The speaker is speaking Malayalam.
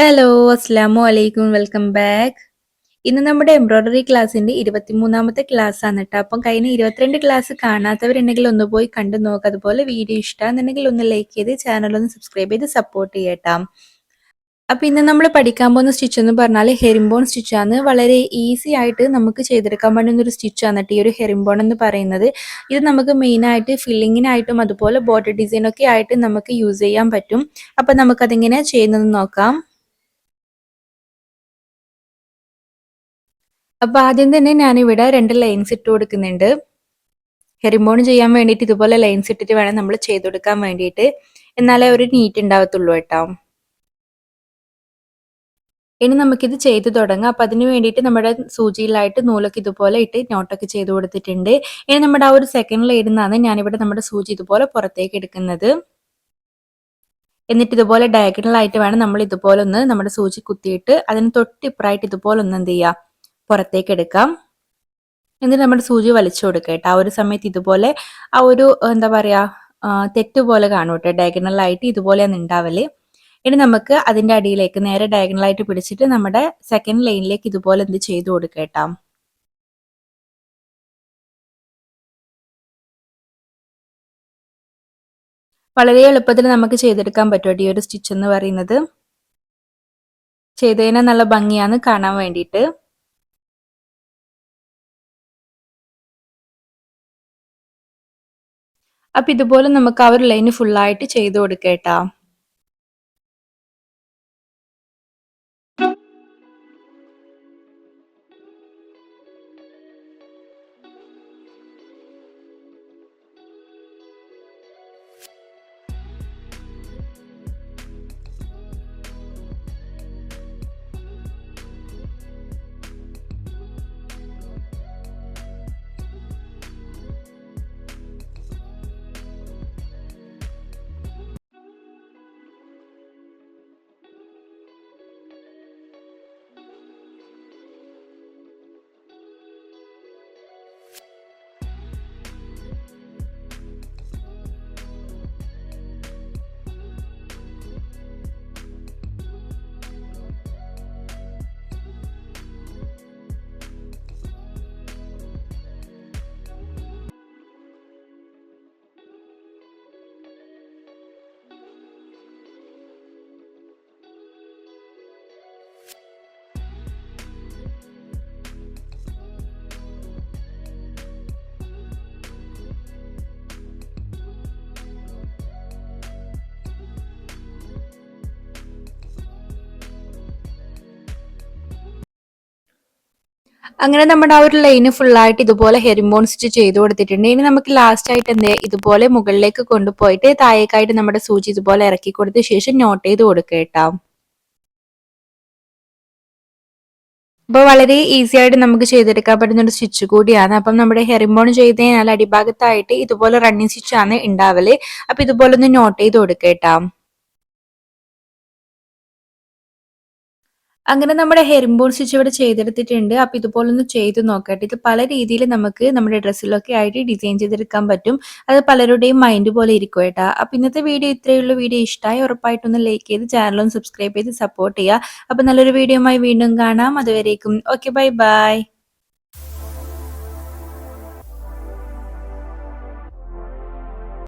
ഹലോ അസ്സാമു അലൈക്കും വെൽക്കം ബാക്ക് ഇന്ന് നമ്മുടെ എംബ്രോയ്ഡറി ക്ലാസ്സിന്റെ ഇരുപത്തിമൂന്നാമത്തെ ക്ലാസ് ആണ് കേട്ടോ അപ്പം കഴിഞ്ഞ ഇരുപത്തിരണ്ട് ക്ലാസ് കാണാത്തവരുണ്ടെങ്കിൽ ഒന്ന് പോയി കണ്ടു നോക്കുക അതുപോലെ വീഡിയോ ഇഷ്ടമാണെന്നുണ്ടെങ്കിൽ ഒന്ന് ലൈക്ക് ചെയ്ത് ചാനൽ ഒന്ന് സബ്സ്ക്രൈബ് ചെയ്ത് സപ്പോർട്ട് ചെയ്യട്ടാം. അപ്പൊ ഇന്ന് നമ്മൾ പഠിക്കാൻ പോകുന്ന സ്റ്റിച്ച് എന്ന് പറഞ്ഞാൽ ഹെറിംബോൺ സ്റ്റിച്ചാണ് വളരെ ഈസി ആയിട്ട് നമുക്ക് ചെയ്തെടുക്കാൻ പറ്റുന്ന ഒരു സ്റ്റിച്ചാണ് ഈ ഒരു ഹെറിംബോൺ എന്ന് പറയുന്നത്. ഇത് നമുക്ക് മെയിൻ ആയിട്ട് ഫില്ലിങ്ങിനായിട്ടും അതുപോലെ ബോർഡർ ഡിസൈനൊക്കെ ആയിട്ട് നമുക്ക് യൂസ് ചെയ്യാൻ പറ്റും. അപ്പൊ നമുക്കതിങ്ങനെ ചെയ്യുന്നത് നോക്കാം. അപ്പൊ ആദ്യം തന്നെ ഞാനിവിടെ രണ്ട് ലൈൻസ് ഇട്ട് കൊടുക്കുന്നുണ്ട്. ഹെറിമോൺ ചെയ്യാൻ വേണ്ടിയിട്ട് ഇതുപോലെ ലൈൻസ് ഇട്ടിട്ട് വേണം നമ്മൾ ചെയ്ത് കൊടുക്കാൻ വേണ്ടിയിട്ട്. എന്നാലേ ഒരു നീറ്റ് ഉണ്ടാവത്തുള്ളൂ കേട്ടോ. ഇനി നമുക്കിത് ചെയ്ത് തുടങ്ങാം. അപ്പൊ അതിന് വേണ്ടിയിട്ട് നമ്മുടെ സൂചിയിലായിട്ട് നൂലൊക്കെ ഇതുപോലെ ഇട്ട് നോട്ടൊക്കെ ചെയ്ത് കൊടുത്തിട്ടുണ്ട്. ഇനി നമ്മുടെ ആ ഒരു സെക്കൻഡ് ലൈനിൽ നിന്നാണ് ഞാനിവിടെ നമ്മുടെ സൂചി ഇതുപോലെ പുറത്തേക്ക് എടുക്കുന്നത്. എന്നിട്ട് ഇതുപോലെ ഡയഗണൽ ആയിട്ട് വേണം നമ്മൾ ഇതുപോലെ ഒന്ന് നമ്മുടെ സൂചി കുത്തിയിട്ട് അതിന് തൊട്ടിപ്പുറായിട്ട് ഇതുപോലെ ഒന്ന് എന്ത് ചെയ്യുക? പുറത്തേക്ക് എടുക്കാം. എന്നിട്ട് നമ്മുടെ സൂചി വലിച്ചു കൊടുക്കുക കേട്ടോ. ആ ഒരു സമയത്ത് ഇതുപോലെ ആ ഒരു എന്താ പറയാ തെറ്റ് പോലെ കാണും കേട്ടോ. ഡയഗണലായിട്ട് ഇതുപോലെയാണ് ഉണ്ടാവൽ ഇനി നമുക്ക് അതിന്റെ അടിയിലേക്ക് നേരെ ഡയഗണലായിട്ട് പിടിച്ചിട്ട് നമ്മുടെ സെക്കൻഡ് ലൈനിലേക്ക് ഇതുപോലെ എന്ത് ചെയ്തു കൊടുക്കുക വളരെ എളുപ്പത്തിൽ നമുക്ക് ചെയ്തെടുക്കാൻ പറ്റും ഈ ഒരു സ്റ്റിച്ച് എന്ന് പറയുന്നത്. ചെയ്തതിനെ നല്ല ഭംഗിയാണ് കാണാൻ വേണ്ടിയിട്ട്. അപ്പൊ ഇതുപോലെ നമുക്ക് ആ ഒരു ലൈന് ഫുള്ളായിട്ട് ചെയ്ത് കൊടുക്കേട്ടാ അങ്ങനെ നമ്മുടെ ആ ഒരു ലൈന് ഫുള്ളായിട്ട് ഇതുപോലെ ഹെറിമോൺ സ്റ്റിച്ച് ചെയ്ത് കൊടുത്തിട്ടുണ്ട്. ഇനി നമുക്ക് ലാസ്റ്റ് ആയിട്ട് എന്താ ഇതുപോലെ മുകളിലേക്ക് കൊണ്ടുപോയിട്ട് താഴേക്കായിട്ട് നമ്മുടെ സൂചി ഇതുപോലെ ഇറക്കി കൊടുത്ത ശേഷം നോട്ട് ചെയ്ത് കൊടുക്കുക കേട്ടോ. അപ്പോൾ വളരെ ഈസി ആയിട്ട് നമുക്ക് ചെയ്തെടുക്കാൻ പറ്റുന്ന ഒരു സ്റ്റിച്ച് കൂടിയാണ്. അപ്പം നമ്മുടെ ഹെറിമോൺ ചെയ്ത് കഴിഞ്ഞാൽ അടിഭാഗത്തായിട്ട് ഇതുപോലെ റണ്ണിങ് സ്റ്റിച്ച് ആണ് ഉണ്ടാവൽ. അപ്പൊ ഇതുപോലെ ഒന്ന് നോട്ട് ചെയ്ത് കൊടുക്കുക അങ്ങനെ നമ്മുടെ ഹെറിംബോൺ സ്റ്റിച്ച് ഇവിടെ ചെയ്തെടുത്തിട്ടുണ്ട്. അപ്പൊ ഇതുപോലെ ഒന്ന് ചെയ്ത് നോക്കട്ടെ. ഇത് പല രീതിയിൽ നമുക്ക് നമ്മുടെ ഡ്രസ്സിലൊക്കെ ആയിട്ട് ഡിസൈൻ ചെയ്തെടുക്കാൻ പറ്റും. അത് പലരുടെയും മൈൻഡ് പോലെ ഇരിക്കും കേട്ടാ. അപ്പൊ ഇന്നത്തെ വീഡിയോ ഇത്രയുള്ള വീഡിയോ ഇഷ്ടമായി ഉറപ്പായിട്ടൊന്ന് ലൈക്ക് ചെയ്ത് ചാനലൊന്ന് സബ്സ്ക്രൈബ് ചെയ്ത് സപ്പോർട്ട് ചെയ്യുക. അപ്പൊ നല്ലൊരു വീഡിയോ വീണ്ടും കാണാം. അതുവരേക്കും. Okay bye bye